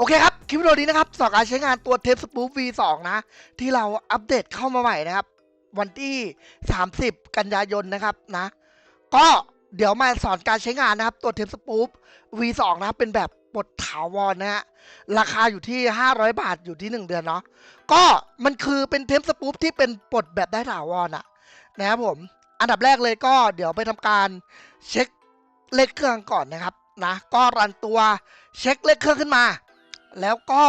โอเคครับ คลิปวิดีโอนี้นะครับสอนการใช้งานตัวเทปสปูฟ V2 นะ ที่เราอัปเดตเข้ามาใหม่นะครับ วันที่ 30 กันยายนนะครับนะ ก็เดี๋ยวมาสอนการใช้งานนะครับ ตัวเทปสปูฟ V2 นะครับเป็นแบบปลดถาวรนะฮะราคาอยู่ที่ 500 บาทอยู่ที่ 1 เดือนเนาะก็มันคือเป็นเทปสปูฟที่เป็นปลดแบบได้ถาวรอะนะครับผมอันดับแรกเลยก็เดี๋ยวไปทำการเช็คเลขเครื่องก่อนนะครับนะก็รันตัวเช็คเลขเครื่องขึ้นมา แล้วก็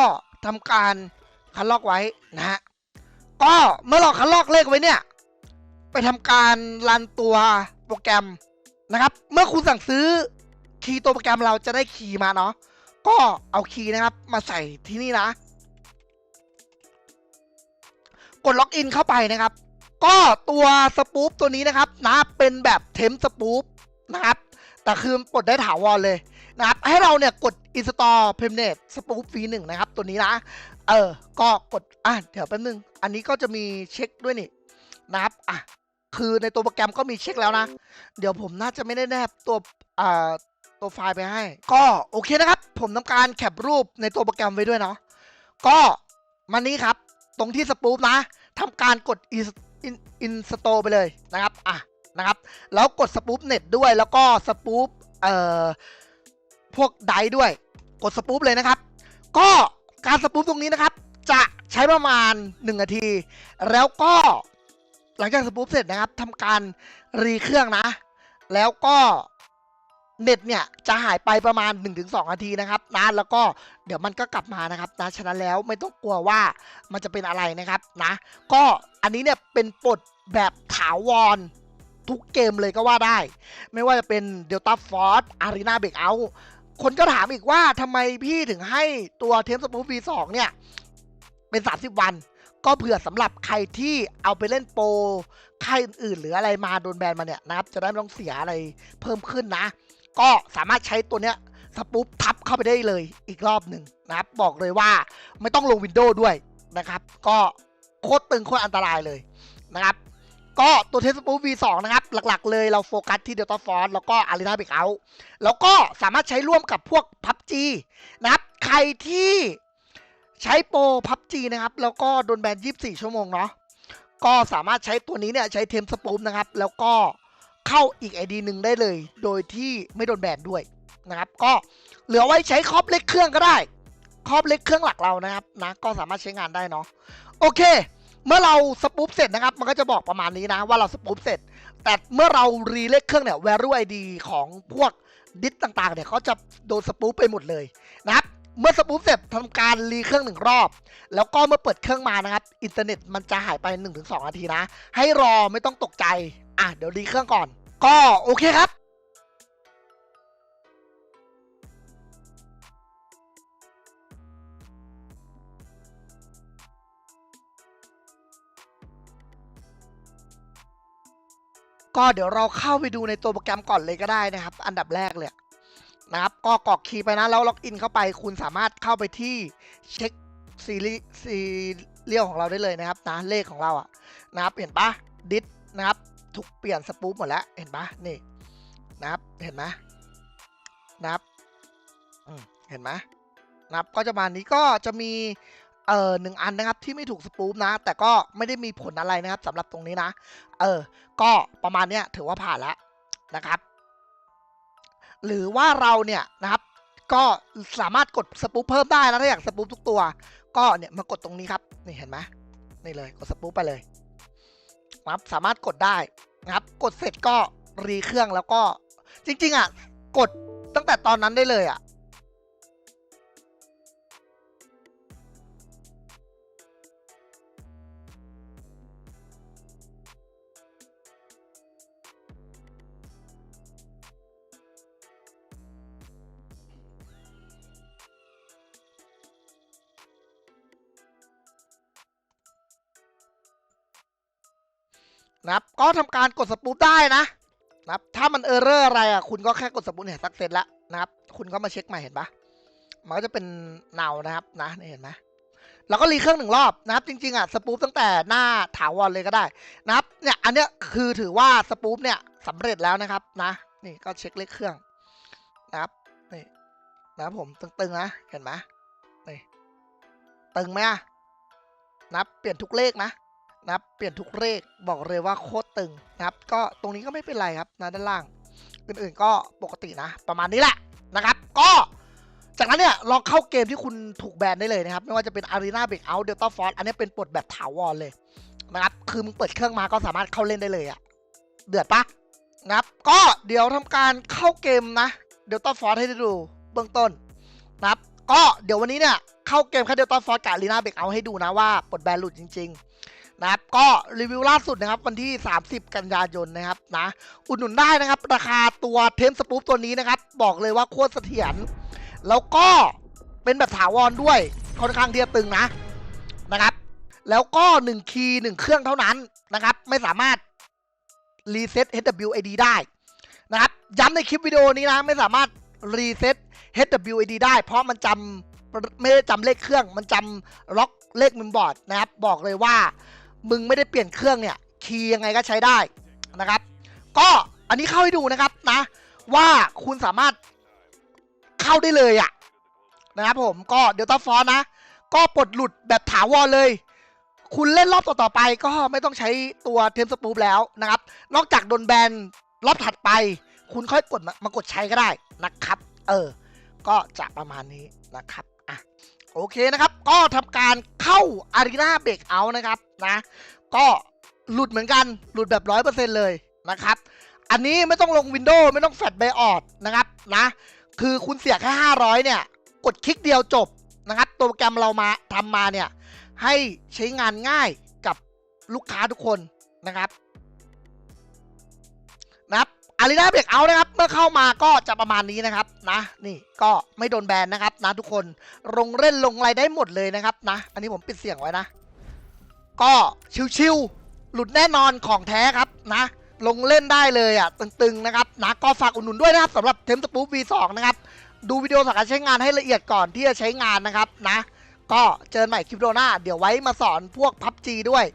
ทำการคัดลอกไว้นะฮะก็เมื่อเราคัดลอกเลขไว้เนี่ย ไปทำการรันตัวโปรแกรมนะครับ เมื่อคุณสั่งซื้อคีย์ตัวโปรแกรมเราจะได้คีย์มาเนาะก็เอาคีย์นะครับมาใส่ที่นี่นะ กดล็อกอินเข้าไปนะครับ ก็ตัวสปูปตัวนี้นะครับนะเป็นแบบเทมสปูปนะครับแต่คือปลดได้ถาวรเลย นะครับ ให้เราเนี่ยกด install permanent spoof v 1 นะครับ ตัวนี้นะ เออ ก็กด อะ เดี๋ยวแป๊บนึง อันนี้ก็จะมีเช็คด้วยนี่นะครับ อะ คือในตัวโปรแกรมก็มีเช็คแล้วนะ เดี๋ยวผมน่าจะไม่ได้แนบตัว อ่า ตัวไฟล์ไปให้ ก็โอเคนะครับ ผมทำการแคปรูปในตัวโปรแกรมไว้ด้วยเนาะ ก็มานี้ครับ ตรงที่สปูฟนะทำการกด in install ไปเลยนะครับ อะนะครับ แล้วกดสปูฟเน็ตด้วย แล้วก็สปูฟเอ่อ พวกไดด้วย กดสปูฟเลยนะครับ ก็การสปูฟตรงนี้นะครับ จะใช้ประมาณ 1 นาที แล้วก็หลังจากสปูฟเสร็จนะครับทำการรีเครื่องนะ แล้วก็เน็ตเนี่ยจะหายไปประมาณ 1-2 นาทีนะครับนะแล้วก็เดี๋ยวมันก็กลับมานะครับนะฉะนั้นแล้วไม่ต้องกลัวว่ามันจะเป็นอะไรนะครับนะ ก็อันนี้เนี่ยเป็นปลดแบบถาวรทุกเกมเลยก็ว่าได้ ไม่ว่าจะเป็น Delta Force Arena Breakout คนก็ถามอีกว่าทำไมพี่ถึงให้ตัวเทมสปูฟ V2 เนี่ย เป็น 30 วัน ก็เผื่อสำหรับใครที่เอาไปเล่นโปรค่อื่นๆหรืออะไรมาโดนแบนมาเนี่ยนะครับ จะได้ไม่ต้องเสียอะไรเพิ่มขึ้นนะ ก็สามารถใช้ตัวเนี้ยสปูฟทับเข้าไปได้เลยอีกรอบหนึ่งนะครับ บอกเลยว่าไม่ต้องลงวินโดว์ด้วยนะครับ ก็โคตรตึงโคตรอันตรายเลยนะครับ ก็ตัวเทสปูฟ V2 นะครับ หลักๆ เลยเราโฟกัสที่ Delta Force แล้วก็ Arena Breakout แล้วก็สามารถใช้ร่วมกับพวก PUBG นะครับ ใครที่ใช้โปร PUBG นะครับ แล้วก็โดนแบน 24 ชั่วโมงเนาะก็สามารถใช้ตัวนี้เนี่ย ใช้เทมสปูฟนะครับ แล้วก็เข้าอีก ID หนึ่งได้เลย โดยที่ไม่โดนแบนด้วยนะครับ ก็เหลือไว้ใช้ครอบเล็กเครื่องก็ได้ ครอบเล็กเครื่องหลักเรานะครับนะก็สามารถใช้งานได้เนาะโอเค เมื่อเราสปูฟเสร็จนะครับ มันก็จะบอกประมาณนี้นะว่าเราสปูฟเสร็จ แต่เมื่อเรารีเลขเครื่องเนี่ย value ID ของพวกดิสต่างๆเนี่ยเขาจะโดนสปูฟไปหมดเลยนะครับเมื่อสปูฟเสร็จทำการรีเครื่องหนึ่งรอบ แล้วก็เมื่อเปิดเครื่องมานะครับ อินเทอร์เน็ตมันจะหายไป 1-2นาทีนะ ให้รอไม่ต้องตกใจ อะเดี๋ยวรีเครื่องก่อน ก็โอเคครับ ก็เดี๋ยวเราเข้าไปดูในตัวโปรแกรมก่อนเลยก็ได้นะครับ อันดับแรกเลยนะครับก็กรอกคีย์ไปนะแล้วล็อกอินเข้าไป คุณสามารถเข้าไปที่เช็คซีรีซีเรียลของเราได้เลยนะครับนะเลขของเราอะนะครับเห็นปะดิสนะครับถูกเปลี่ยนสปูปหมดแล้วเห็นปะนี่นะครับเห็นไหมนะครับเห็นไหมนะครับก็จะมานี้ก็จะมี เออหนึ่งอันนะครับที่ไม่ถูกสปูปนะ แต่ก็ไม่ได้มีผลอะไรนะครับสำหรับตรงนี้นะ เออ ก็ประมาณเนี้ยถือว่าผ่านแล้วนะครับ หรือว่าเราเนี่ยนะครับก็สามารถกดสปูปเพิ่มได้นะถ้าอยากสปูปทุกตัว ก็เนี่ยมากดตรงนี้ครับนี่เห็นไหมนี่เลยกดสปูปไปเลยนะครับสามารถกดได้นะครับ กดเสร็จก็รีเครื่องแล้วก็จริง ๆ อะ กดตั้งแต่ตอนนั้นได้เลยอะ นะครับ ก็ทำการกดสปูปได้นะนะครับ ถ้ามันเออร์เรอร์อะไรอะ คุณก็แค่กดสปูปเนี่ยสักเสร็จแล้วนะครับ คุณก็มาเช็คใหม่เห็นปะมันก็จะเป็นเนานะครับนะนี่เห็นไหมแล้วก็รีเครื่องหนึ่งรอบนะครับ จริงๆอะสปูปตั้งแต่หน้าถาวรเลยก็ได้นะครับเนี่ยอันเนี้ยคือถือว่าสปูปเนี่ยสำเร็จแล้วนะครับนะนี่ก็เช็คเลขเครื่องนะครับนี่นะครับผมตึงๆนะเห็นไหมนี่ตึงไหมอะนับเปลี่ยนทุกเลขนะ นับ เปลี่ยนทุกเลขบอกเลยว่าโคตรตึงนะครับ ก็ตรงนี้ก็ไม่เป็นไรครับนะด้านล่าง อื่นๆก็ปกตินะ ประมาณนี้แหละนะครับ ก็จากนั้นเนี่ยลองเข้าเกมที่คุณถูกแบนได้เลยนะครับ ไม่ว่าจะเป็น Arena Breakout Delta Force อันนี้เป็นปลดแบบถาวรเลยนะครับ คือมึงเปิดเครื่องมาก็สามารถเข้าเล่นได้เลยอะเดือดปะนะครับ ก็เดี๋ยวทำการเข้าเกมนะ Delta Force ให้ได้ดูเบื้องต้นนะครับ ก็เดี๋ยววันนี้เนี่ยเข้าเกมแค่ Delta Force กับ Arena Breakout ให้ดูนะว่าปลดแบนหลุดจริง ๆ นะครับก็รีวิวล่าสุดนะครับวันที่ 30 กันยายนนะครับนะอุดหนุนได้นะครับ ราคาตัวเทมสปูปตัวนี้นะครับ บอกเลยว่าโคตรเสถียรแล้วก็เป็นแบบถาวรด้วยค่อนข้างเที่จะตึงนะนะครับ แล้วก็ 1 คีย์1เครื่องเท่านั้นนะครับ ไม่สามารถรีเซ็ต HWAD ได้นะครับย้ำในคลิปวิดีโอนี้นะ ไม่สามารถรีเซ็ต HWAD ได้ เพราะมันจำไม่ได้จำเลขเครื่อง มันจำล็อกเลขมิมบอร์ดนะครับ บอกเลยว่า มึงไม่ได้เปลี่ยนเครื่องเนี่ยคีย์ยังไงก็ใช้ได้นะครับ ก็อันนี้เข้าให้ดูนะครับนะ ว่าคุณสามารถเข้าได้เลยอะนะครับผมก็เดลต้าฟอนนะ ก็ปลดหลุดแบบถาวรเลย คุณเล่นรอบต่อๆไปก็ไม่ต้องใช้ตัวเทมสปูปแล้วนะครับ นอกจากโดนแบนรอบถัดไป คุณค่อยกดมามากดใช้ก็ได้นะครับ เออ ก็จะประมาณนี้นะครับอะ โอเคนะครับ ก็ทำการเข้า Arena Breakout นะครับนะก็หลุดเหมือนกันหลุดแบบร้อยเปอร์เซ็นเลยนะครับ อันนี้ไม่ต้องลง Windows ไม่ต้องแฟลชไบออดนะครับนะคือคุณเสียแค่ 500 เนี่ย กดคลิกเดียวจบนะครับโปรแกรมเรามาทำมาเนี่ย ให้ใช้งานง่ายกับลูกค้าทุกคนนะครับ อารีนาเบรกเอานะครับ เมื่อเข้ามาก็จะประมาณนี้นะครับนะ นี่ก็ไม่โดนแบนนะครับนะทุกคนลงเล่นลงอะไรได้หมดเลยนะครับนะ อันนี้ผมปิดเสียงไว้นะ ก็ชิวๆหลุดแน่นอนของแท้ครับนะลงเล่นได้เลยอะตึงๆนะครับนะก็ฝากอุดหนุนด้วยนะครับสำหรับเทมสปูฟ V2 นะครับ ดูวิดีโอสอนการใช้งานให้ละเอียดก่อนที่จะใช้งานนะครับนะ ก็เจอใหม่คลิปวิดีโอหน้า เดี๋ยวไว้มาสอนพวกพับจีด้วย